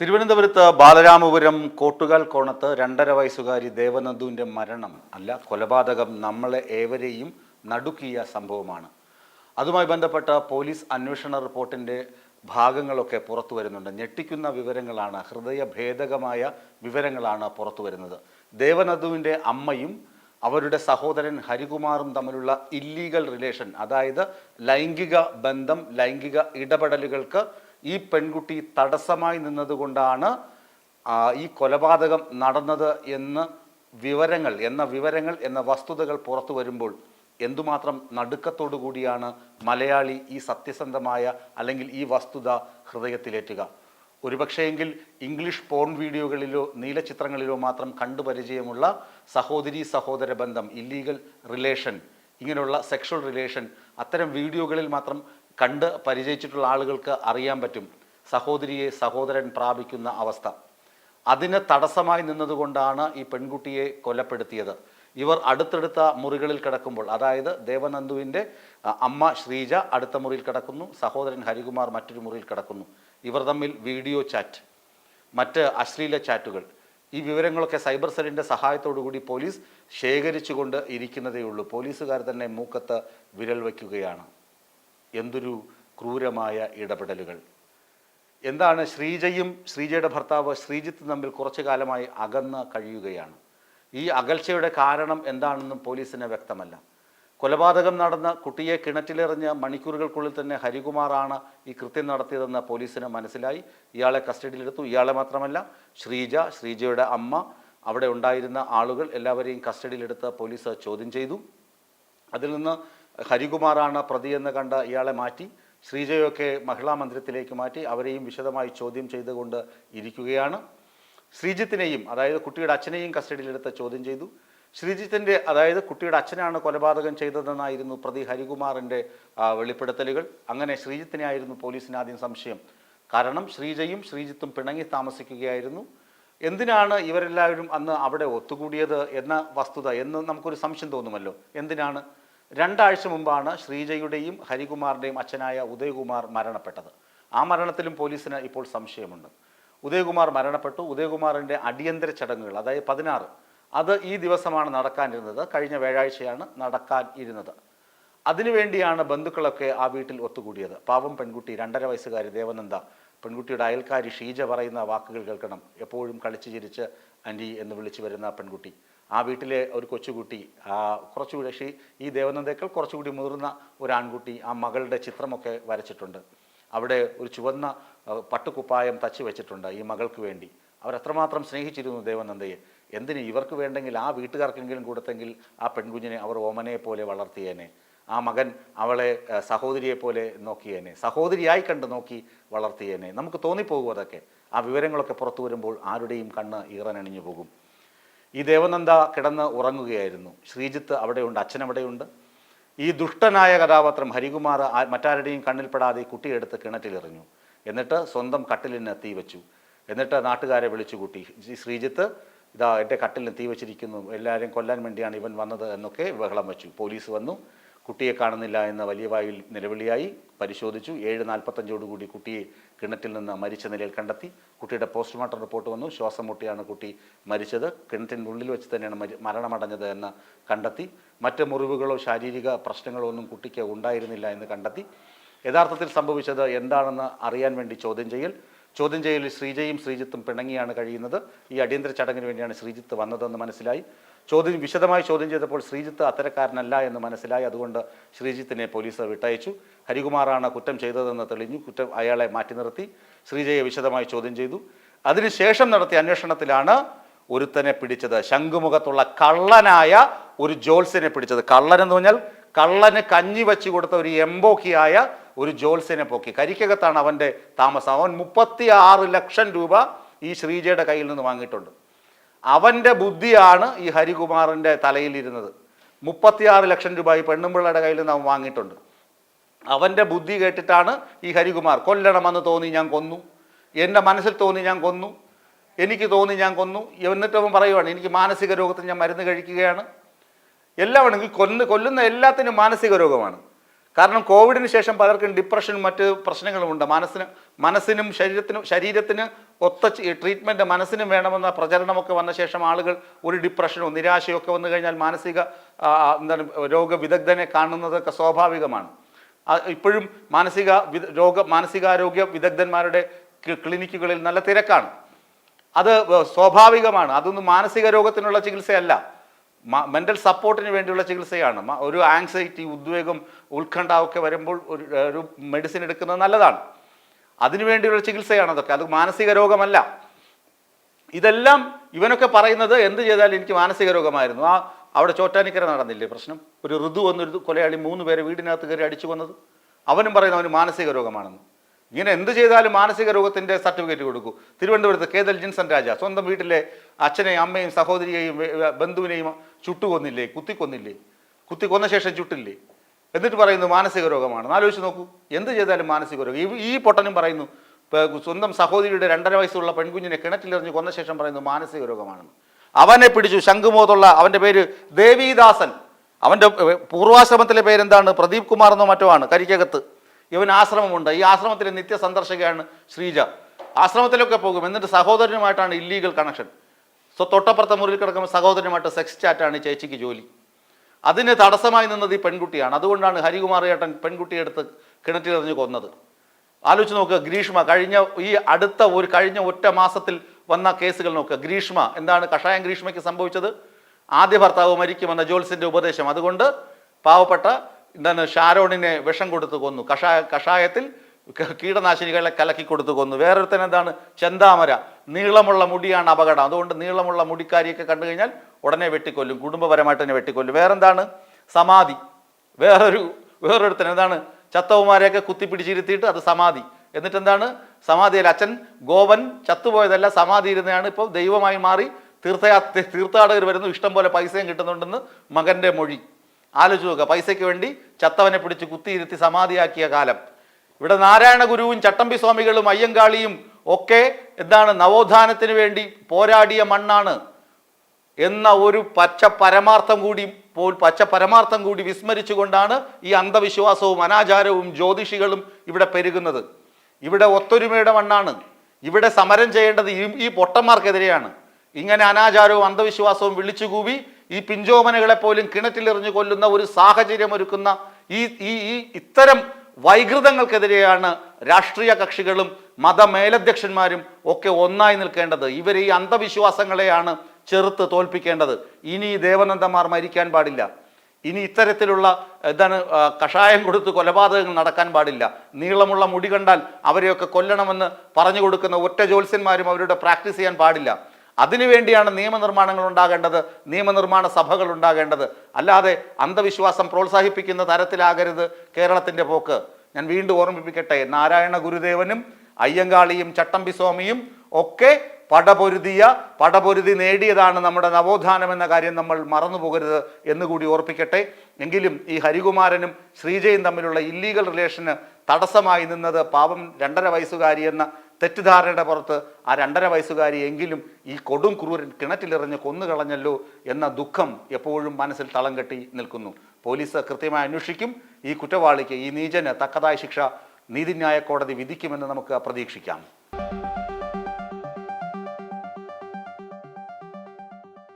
തിരുവനന്തപുരത്ത് ബാലരാമപുരം കോട്ടുകാൽ കോണത്ത് രണ്ടര വയസ്സുകാരി ദേവനന്ദുവിന്റെ മരണം അല്ല കൊലപാതകം നമ്മളെ ഏവരെയും നടുക്കിയ സംഭവമാണ്. അതുമായി ബന്ധപ്പെട്ട പോലീസ് അന്വേഷണ റിപ്പോർട്ടിന്റെ ഭാഗങ്ങളൊക്കെ പുറത്തു വരുന്നുണ്ട്. ഞെട്ടിക്കുന്ന വിവരങ്ങളാണ് ഹൃദയഭേദകമായ വിവരങ്ങളാണ് പുറത്തു വരുന്നത്. ദേവനന്ദുവിന്റെ അമ്മയും അവരുടെ സഹോദരൻ ഹരികുമാറും തമ്മിലുള്ള ഇല്ലീഗൽ റിലേഷൻ അതായത് ലൈംഗിക ബന്ധം ലൈംഗിക ഇടപെടലുകൾക്ക് ഈ പെൺകുട്ടി തടസ്സമായി നിന്നതുകൊണ്ടാണ് ഈ കൊലപാതകം നടന്നത് എന്ന് വിവരങ്ങൾ എന്ന വിവരങ്ങൾ എന്ന വസ്തുതകൾ പുറത്തു വരുമ്പോൾ എന്തുമാത്രം നടുക്കത്തോടു കൂടിയാണ് മലയാളി ഈ സത്യസന്ധമായ അല്ലെങ്കിൽ ഈ വസ്തുത ഹൃദയത്തിലേറ്റുക. ഒരുപക്ഷെയെങ്കിൽ ഇംഗ്ലീഷ് പോൺ വീഡിയോകളിലോ നീലചിത്രങ്ങളിലോ മാത്രം കണ്ടുപരിചയമുള്ള സഹോദരി സഹോദര ബന്ധം ഇല്ലീഗൽ റിലേഷൻ ഇങ്ങനെയുള്ള സെക്ഷൽ റിലേഷൻ അത്തരം വീഡിയോകളിൽ മാത്രം കണ്ട് പരിചയിച്ചിട്ടുള്ള ആളുകൾക്ക് അറിയാൻ പറ്റും. സഹോദരിയെ സഹോദരൻ പ്രാപിക്കുന്ന അവസ്ഥ. അതിന് തടസ്സമായി നിന്നതുകൊണ്ടാണ് ഈ പെൺകുട്ടിയെ കൊലപ്പെടുത്തിയത്. ഇവർ അടുത്തടുത്ത മുറികളിൽ കിടക്കുമ്പോൾ അതായത് ദേവനന്ദുവിന്റെ അമ്മ ശ്രീജ അടുത്ത മുറിയിൽ കിടക്കുന്നു സഹോദരൻ ഹരികുമാർ മറ്റൊരു മുറിയിൽ കിടക്കുന്നു. ഇവർ തമ്മിൽ വീഡിയോ ചാറ്റ് മറ്റ് അശ്ലീല ചാറ്റുകൾ. ഈ വിവരങ്ങളൊക്കെ സൈബർ സെല്ലിന്റെ കൂടി പോലീസ് ശേഖരിച്ചുകൊണ്ട് ഇരിക്കുന്നതേ ഉള്ളൂ പോലീസുകാർ തന്നെ മൂക്കത്ത് വിരൽ വയ്ക്കുകയാണ്. എന്തൊരു ക്രൂരമായ ഇടപെടലുകൾ. എന്താണ് ശ്രീജയും ശ്രീജയുടെ ഭർത്താവ് ശ്രീജിത്ത് തമ്മിൽ കുറച്ചു കാലമായി അകന്ന് കഴിയുകയാണ്. ഈ അകൽച്ചയുടെ കാരണം എന്താണെന്നും പോലീസിന് വ്യക്തമല്ല. കൊലപാതകം നടന്ന കുട്ടിയെ കിണറ്റിലെറിഞ്ഞ് മണിക്കൂറുകൾക്കുള്ളിൽ തന്നെ ഹരികുമാറാണ് ഈ കൃത്യം നടത്തിയതെന്ന് പോലീസിന് മനസ്സിലായി. ഇയാളെ കസ്റ്റഡിയിലെടുത്തു. ഇയാളെ മാത്രമല്ല ശ്രീജ ശ്രീജയുടെ അമ്മ അവിടെ ഉണ്ടായിരുന്ന ആളുകൾ എല്ലാവരെയും കസ്റ്റഡിയിലെടുത്ത് പോലീസ് ചോദ്യം ചെയ്തു. അതിൽ നിന്ന് ഹരികുമാറാണ് പ്രതിയെന്ന് കണ്ട ഇയാളെ മാറ്റി ശ്രീജയൊക്കെ മഹിളാ മന്ദിരത്തിലേക്ക് മാറ്റി അവരെയും വിശദമായി ചോദ്യം ചെയ്തുകൊണ്ട് ഇരിക്കുകയാണ്. ശ്രീജിത്തിനെയും അതായത് കുട്ടിയുടെ അച്ഛനെയും കസ്റ്റഡിയിലെടുത്ത് ചോദ്യം ചെയ്തു. ശ്രീജിത്തിന്റെ അതായത് കുട്ടിയുടെ അച്ഛനാണ് കൊലപാതകം ചെയ്തതെന്നായിരുന്നു പ്രതി ഹരികുമാറിന്റെ വെളിപ്പെടുത്തലുകൾ. അങ്ങനെ ശ്രീജിത്തിനെ ആയിരുന്നു പോലീസിന് ആദ്യം സംശയം. കാരണം ശ്രീജയും ശ്രീജിത്തും പിണങ്ങി താമസിക്കുകയായിരുന്നു. എന്തിനാണ് ഇവരെല്ലാവരും അന്ന് അവിടെ ഒത്തുകൂടിയത് എന്ന വസ്തുത എന്ന് നമുക്കൊരു സംശയം തോന്നുമല്ലോ. എന്തിനാണ് രണ്ടാഴ്ച മുമ്പാണ് ശ്രീജയുടെയും ഹരികുമാറിന്റെയും അച്ഛനായ ഉദയകുമാർ മരണപ്പെട്ടത്. ആ മരണത്തിലും പോലീസിന് ഇപ്പോൾ സംശയമുണ്ട്. ഉദയകുമാർ മരണപ്പെട്ടു. ഉദയകുമാറിന്റെ അടിയന്തര ചടങ്ങുകൾ അതായത് പതിനാറ് അത് ഈ ദിവസമാണ് നടക്കാനിരുന്നത്. കഴിഞ്ഞ വ്യാഴാഴ്ചയാണ് നടക്കാൻ ഇരുന്നത് അതിനുവേണ്ടിയാണ് ബന്ധുക്കളൊക്കെ ആ വീട്ടിൽ ഒത്തുകൂടിയത്. പാവം പെൺകുട്ടി രണ്ടര വയസ്സുകാരി ദേവനന്ദ പെൺകുട്ടിയുടെ അയൽക്കാരി ഷീജ പറയുന്ന വാക്കുകൾ കേൾക്കണം. എപ്പോഴും കളിച്ചു ചിരിച്ച് ആന്റി എന്ന് വിളിച്ചു വരുന്ന പെൺകുട്ടി. ആ വീട്ടിലെ ഒരു കൊച്ചുകുട്ടി കുറച്ചുകൂടി പക്ഷേ ഈ ദേവനന്ദേക്കൾ കുറച്ചുകൂടി മുതിർന്ന ഒരു ആൺകുട്ടി ആ മകളുടെ ചിത്രമൊക്കെ വരച്ചിട്ടുണ്ട്. അവിടെ ഒരു ചുവന്ന പട്ടുകുപ്പായം തച്ചു വെച്ചിട്ടുണ്ട് ഈ മകൾക്ക് വേണ്ടി. അവരത്രമാത്രം സ്നേഹിച്ചിരുന്നു ദേവനന്ദയെ? എന്തിന് ഇവർക്ക് വേണ്ടെങ്കിൽ ആ വീട്ടുകാർക്കെങ്കിലും കൊടുത്തെങ്കിൽ ആ പെൺകുഞ്ഞിനെ അവർ ഓമനയെ പോലെ വളർത്തിയേനെ. ആ മകൻ അവളെ സഹോദരിയെ പോലെ നോക്കിയേനെ. സഹോദരിയായി കണ്ട് നോക്കി വളർത്തിയേനെ. നമുക്ക് തോന്നിപ്പോകും അതൊക്കെ. ആ വിവരങ്ങളൊക്കെ പുറത്തു വരുമ്പോൾ ആരുടെയും കണ്ണ് ഈറനണിഞ്ഞു പോകും. ഈ ദേവനന്ദ കിടന്ന് ഉറങ്ങുകയായിരുന്നു. ശ്രീജിത്ത് അവിടെയുണ്ട് അച്ഛൻ അവിടെയുണ്ട്. ഈ ദുഷ്ടനായ കഥാപാത്രം ഹരികുമാർ മറ്റാരുടെയും കണ്ണിൽപ്പെടാതെ ഈ കുട്ടിയെടുത്ത് കിണറ്റിലെറിഞ്ഞു. എന്നിട്ട് സ്വന്തം കട്ടിലിന് തീ വെച്ചു. എന്നിട്ട് നാട്ടുകാരെ വിളിച്ചു കൂട്ടി ശ്രീജിത്ത് ഇതാ എന്റെ കട്ടിലിന് തീ വെച്ചിരിക്കുന്നു. എല്ലാവരെയും കൊല്ലാൻ വേണ്ടിയാണ് ഇവൻ വന്നത് എന്നൊക്കെ ബഹളം വെച്ചു. പോലീസ് വന്നു. കുട്ടിയെ കാണുന്നില്ല എന്ന വലിയ വായിൽ നിലവിളിയായി പരിശോധിച്ചു. ഏഴ് നാൽപ്പത്തഞ്ചോടുകൂടി കുട്ടിയെ കിണറ്റിൽ നിന്ന് മരിച്ച നിലയിൽ കണ്ടെത്തി. കുട്ടിയുടെ പോസ്റ്റ്മോർട്ടം റിപ്പോർട്ട് വന്നു. ശ്വാസം മുട്ടിയാണ് കുട്ടി മരിച്ചത്. കിണറ്റിന്റെ ഉള്ളിൽ വെച്ച് തന്നെയാണ് മരി മരണമടഞ്ഞത് എന്ന് കണ്ടെത്തി. മറ്റ് മുറിവുകളോ ശാരീരിക പ്രശ്നങ്ങളോ ഒന്നും കുട്ടിക്ക് ഉണ്ടായിരുന്നില്ല എന്ന് കണ്ടെത്തി. യഥാർത്ഥത്തിൽ സംഭവിച്ചത് എന്താണെന്ന് അറിയാൻ വേണ്ടി ചോദ്യം ചെയ്യൽ. ചോദ്യം ചെയ്യലിൽ ശ്രീജയും ശ്രീജിത്തും പിണങ്ങിയാണ് കഴിയുന്നത്. ഈ അടിയന്തര ചടങ്ങിന് വേണ്ടിയാണ് ശ്രീജിത്ത് വന്നതെന്ന് മനസ്സിലായി. ചോദ്യം വിശദമായി ചോദ്യം ചെയ്തപ്പോൾ ശ്രീജിത്ത് അത്തരക്കാരനല്ല എന്ന് മനസ്സിലായി. അതുകൊണ്ട് ശ്രീജിത്തിനെ പോലീസ് വിട്ടയച്ചു. ഹരികുമാറാണ് കുറ്റം ചെയ്തതെന്ന് തെളിഞ്ഞു. കുറ്റം അയാളെ മാറ്റി നിർത്തി. ശ്രീജയെ വിശദമായി ചോദ്യം ചെയ്തു. അതിനുശേഷം നടത്തിയ അന്വേഷണത്തിലാണ് ഒരുത്തനെ പിടിച്ചത്. ശംഖുമുഖത്തുള്ള കള്ളനായ ഒരു ജോത്സ്യനെ പിടിച്ചത്. കള്ളൻ എന്ന് പറഞ്ഞാൽ കള്ളന് കഞ്ഞി വെച്ച് കൊടുത്ത ഒരു എംബോക്കിയായ ഒരു ജോത്സ്യനെ പൊക്കി. കരിക്കകത്താണ് അവന്റെ താമസം. അവൻ മുപ്പത്തി ലക്ഷം രൂപ ഈ ശ്രീജയുടെ കയ്യിൽ നിന്ന് വാങ്ങിയിട്ടുണ്ട്. അവന്റെ ബുദ്ധിയാണ് ഈ ഹരികുമാറിന്റെ തലയിലിരുന്നത്. മുപ്പത്തിയാറ് ലക്ഷം രൂപ ഈ പെണ്ണുമ്പിള്ളയുടെ കയ്യിൽ നിന്ന് അവൻ വാങ്ങിയിട്ടുണ്ട്. അവന്റെ ബുദ്ധി കേട്ടിട്ടാണ് ഈ ഹരികുമാർ കൊല്ലണമെന്ന് തോന്നി ഞാൻ കൊന്നു. എന്റെ മനസ്സിൽ തോന്നി ഞാൻ കൊന്നു. എനിക്ക് തോന്നി ഞാൻ കൊന്നു. എന്നിട്ട് അവൻ പറയുവാണ് എനിക്ക് മാനസിക രോഗത്തിന് ഞാൻ മരുന്ന് കഴിക്കുകയാണ്. എല്ലാം വേണമെങ്കിൽ കൊന്ന് കൊല്ലുന്ന എല്ലാത്തിനും മാനസിക രോഗമാണ്. കാരണം കോവിഡിന് ശേഷം പലർക്കും ഡിപ്രഷനും മറ്റ് പ്രശ്നങ്ങളുമുണ്ട് മനസ്സിന് മനസ്സിനും ശരീരത്തിനും ശരീരത്തിന് ഒത്ത ട്രീറ്റ്മെന്റ് മനസ്സിനും വേണമെന്ന പ്രചരണമൊക്കെ വന്ന ശേഷം ആളുകൾ ഒരു ഡിപ്രഷനോ നിരാശയോ ഒക്കെ വന്നു കഴിഞ്ഞാൽ മാനസിക എന്താണ് രോഗവിദഗ്ധനെ കാണുന്നതൊക്കെ സ്വാഭാവികമാണ്. ഇപ്പോഴും മാനസിക രോഗ മാനസികാരോഗ്യ വിദഗ്ധന്മാരുടെ ക്ലിനിക്കുകളിൽ നല്ല തിരക്കാണ്. അത് സ്വാഭാവികമാണ്. അതൊന്നും മാനസിക രോഗത്തിനുള്ള ചികിത്സയല്ല. മെന്റൽ സപ്പോർട്ടിന് വേണ്ടിയുള്ള ചികിത്സയാണ്. ഒരു ആങ്സൈറ്റി ഉദ്വേഗം ഉത്കണ്ഠ ഒക്കെ വരുമ്പോൾ ഒരു ഒരു മെഡിസിൻ എടുക്കുന്നത് നല്ലതാണ്. അതിനു വേണ്ടിയുള്ള ചികിത്സയാണ് അതൊക്കെ. അത് മാനസിക രോഗമല്ല. ഇതെല്ലാം ഇവനൊക്കെ പറയുന്നത് എന്ത് ചെയ്താലും എനിക്ക് മാനസിക രോഗമായിരുന്നു. ആ അവിടെ ചോറ്റാനിക്കര നടന്നില്ലേ പ്രശ്നം? ഒരു ഋതു എന്നൊരു കൊലയാളി മൂന്ന് പേരെ വീടിനകത്ത് കയറി അടിച്ചു വന്നത് അവനും പറയുന്നത് അവന് മാനസിക രോഗമാണെന്ന്. ഇങ്ങനെ എന്ത് ചെയ്താലും മാനസിക രോഗത്തിന്റെ സർട്ടിഫിക്കറ്റ് കൊടുക്കൂ. തിരുവനന്തപുരത്ത് കേതൽ ജിൻസൺ രാജ സ്വന്തം വീട്ടിലെ അച്ഛനെയും അമ്മയും സഹോദരിയെയും ബന്ധുവിനെയും ചുട്ടുകൊന്നില്ലേ? കുത്തിക്കൊന്നില്ലേ? കുത്തിക്കൊന്ന ശേഷം ചുട്ടില്ലേ? എന്നിട്ട് പറയുന്നു മാനസിക രോഗമാണ്. ആലോചിച്ച് നോക്കൂ എന്ത് ചെയ്താലും മാനസിക രോഗം. ഈ പൊട്ടനും പറയുന്നു സ്വന്തം സഹോദരിയുടെ രണ്ടര വയസ്സുള്ള പെൺകുഞ്ഞിനെ കിണറ്റിലെറിഞ്ഞ് കൊന്ന ശേഷം പറയുന്നു മാനസിക രോഗമാണെന്ന്. അവനെ പിടിച്ചു ശംഖുമോതുള്ള അവന്റെ പേര് ദേവീദാസൻ. അവന്റെ പൂർവാശ്രമത്തിലെ പേരെന്താണ്? പ്രദീപ് കുമാർ എന്നോ മറ്റോ ആണ് കരിക്കകത്ത്. ഇവൻ ആശ്രമമുണ്ട്. ഈ ആശ്രമത്തിലെ നിത്യ സന്ദർശകയാണ് ശ്രീജ. ആശ്രമത്തിലൊക്കെ പോകും. എന്നിട്ട് സഹോദരനുമായിട്ടാണ് ഇല്ലീഗൽ കണക്ഷൻ സോ തൊട്ടപ്പുറത്തെ മുറിയിൽ കിടക്കുമ്പോൾ സഹോദരനുമായിട്ട് സെക്സ് ചാറ്റാണ് ചേച്ചിക്ക് ജോലി. അതിന് തടസ്സമായി നിന്നത് ഈ പെൺകുട്ടിയാണ്. അതുകൊണ്ടാണ് ഹരികുമാർ ഏട്ടൻ പെൺകുട്ടിയെ എടുത്ത് കിണറ്റിലെറിഞ്ഞ് കൊന്നത്. ആലോചിച്ച് നോക്കുക ഗ്രീഷ്മ കഴിഞ്ഞ ഈ അടുത്ത ഒരു കഴിഞ്ഞ ഒറ്റ മാസത്തിൽ വന്ന കേസുകൾ നോക്കുക ഗ്രീഷ്മ എന്താണ് കഷായം ഗ്രീഷ്മയ്ക്ക് സംഭവിച്ചത്? ആദ്യ ഭർത്താവ് മരിക്കുമെന്ന ജോൽസിന്റെ ഉപദേശം. അതുകൊണ്ട് പാവപ്പെട്ട എന്താണ് ഷാരോണിനെ വിഷം കൊടുത്ത് കൊന്നു. കഷായ കഷായത്തിൽ കീടനാശിനികളെ കലക്കി കൊടുത്തു കൊന്നു. വേറൊരുത്തൻ എന്താണ്? ചെന്താമര. നീളമുള്ള മുടിയാണ് അപകടം. അതുകൊണ്ട് നീളമുള്ള മുടിക്കാരിയൊക്കെ കണ്ടു കഴിഞ്ഞാൽ ഉടനെ വെട്ടിക്കൊല്ലും. കുടുംബപരമായിട്ട് തന്നെ വെട്ടിക്കൊല്ലും. വേറെന്താണ്? സമാധി. വേറൊരു വേറൊരുത്തൻ എന്താണ്? ചത്തവന്മാരെയൊക്കെ കുത്തിപ്പിടിച്ചിരുത്തിയിട്ട് അത് സമാധി. എന്നിട്ട് എന്താണ് സമാധിയിൽ അച്ഛൻ ഗോവൻ ചത്തുപോയതല്ല സമാധി ഇരുന്നതാണ് ഇപ്പോൾ ദൈവമായി മാറി തീർത്ഥയാത്ര തീർത്ഥാടകർ വരുന്നു. ഇഷ്ടം പോലെ പൈസയും കിട്ടുന്നുണ്ടെന്ന് മകന്റെ മൊഴി. ആലോചിച്ച് നോക്കുക. പൈസയ്ക്ക് വേണ്ടി ചത്തവനെ പിടിച്ച് കുത്തിയിരുത്തി സമാധിയാക്കിയ കാലം. ഇവിടെ നാരായണ ഗുരുവും ചട്ടമ്പി സ്വാമികളും അയ്യങ്കാളിയും ഒക്കെ എന്താണ് നവോത്ഥാനത്തിന് വേണ്ടി പോരാടിയ മണ്ണാണ് എന്ന ഒരു പച്ച പരമാർത്ഥം കൂടി പോൽ പച്ച പരമാർത്ഥം കൂടി വിസ്മരിച്ചുകൊണ്ടാണ് ഈ അന്ധവിശ്വാസവും അനാചാരവും ജ്യോതിഷികളും ഇവിടെ പെരുകുന്നത്. ഇവിടെ ഒത്തൊരുമയുടെ മണ്ണാണ്. ഇവിടെ സമരം ചെയ്യേണ്ടത് ഈ ഈ പൊട്ടന്മാർക്കെതിരെയാണ്. ഇങ്ങനെ അനാചാരവും അന്ധവിശ്വാസവും വിളിച്ചുകൂവി ഈ പിഞ്ചോമനകളെ പോലും കിണറ്റിലെറിഞ്ഞു കൊല്ലുന്ന ഒരു സാഹചര്യം ഒരുക്കുന്ന ഈ ഈ ഈ ഇത്തരം വൈകൃതങ്ങൾക്കെതിരെയാണ് രാഷ്ട്രീയ കക്ഷികളും മതമേലധ്യക്ഷന്മാരും ഒക്കെ ഒന്നായി നിൽക്കേണ്ടത്. ഇവർ ഈ അന്ധവിശ്വാസങ്ങളെയാണ് ചെറുത്ത് തോൽപ്പിക്കേണ്ടത്. ഇനി ദേവനന്ദമാർ മരിക്കാൻ പാടില്ല. ഇനി ഇത്തരത്തിലുള്ള എന്താണ് കഷായം കൊടുത്ത് കൊലപാതകങ്ങൾ നടക്കാൻ പാടില്ല. നീളമുള്ള മുടി കണ്ടാൽ അവരെയൊക്കെ കൊല്ലണമെന്ന് പറഞ്ഞു കൊടുക്കുന്ന ഒറ്റ ജ്യോത്സ്യന്മാരും അവരുടെ പ്രാക്ടീസ് ചെയ്യാൻ പാടില്ല. അതിനുവേണ്ടിയാണ് നിയമനിർമ്മാണങ്ങൾ ഉണ്ടാകേണ്ടത് നിയമനിർമ്മാണ സഭകൾ ഉണ്ടാകേണ്ടത്. അല്ലാതെ അന്ധവിശ്വാസം പ്രോത്സാഹിപ്പിക്കുന്ന തരത്തിലാകരുത് കേരളത്തിന്റെ പോക്ക്. ഞാൻ വീണ്ടും ഓർമ്മിപ്പിക്കട്ടെ നാരായണ ഗുരുദേവനും അയ്യങ്കാളിയും ചട്ടമ്പി സ്വാമിയും ഒക്കെ പടപൊരുതിയ പടപൊരുതി നേടിയതാണ് നമ്മുടെ നവോത്ഥാനം എന്ന കാര്യം നമ്മൾ മറന്നു പോകരുത് എന്നുകൂടി ഓർപ്പിക്കട്ടെ. എങ്കിലും ഈ ഹരികുമാരനും ശ്രീജയും തമ്മിലുള്ള ഇല്ലീഗൽ റിലേഷന് തടസ്സമായി നിന്നത് പാവം രണ്ടര വയസ്സുകാരി എന്ന തെറ്റിദ്ധാരണയുടെ പുറത്ത് ആ രണ്ടര വയസ്സുകാരി എങ്കിലും ഈ കൊടും ക്രൂരൻ കിണറ്റിലെറിഞ്ഞ് കൊന്നുകളഞ്ഞല്ലോ എന്ന ദുഃഖം എപ്പോഴും മനസ്സിൽ തളം കെട്ടി നിൽക്കുന്നു. പോലീസ് കൃത്യമായി അന്വേഷിക്കും. ഈ കുറ്റവാളിക്ക് ഈ നീചന് തക്കതായ ശിക്ഷ നീതിന്യായ കോടതി വിധിക്കുമെന്ന് നമുക്ക് പ്രതീക്ഷിക്കാം.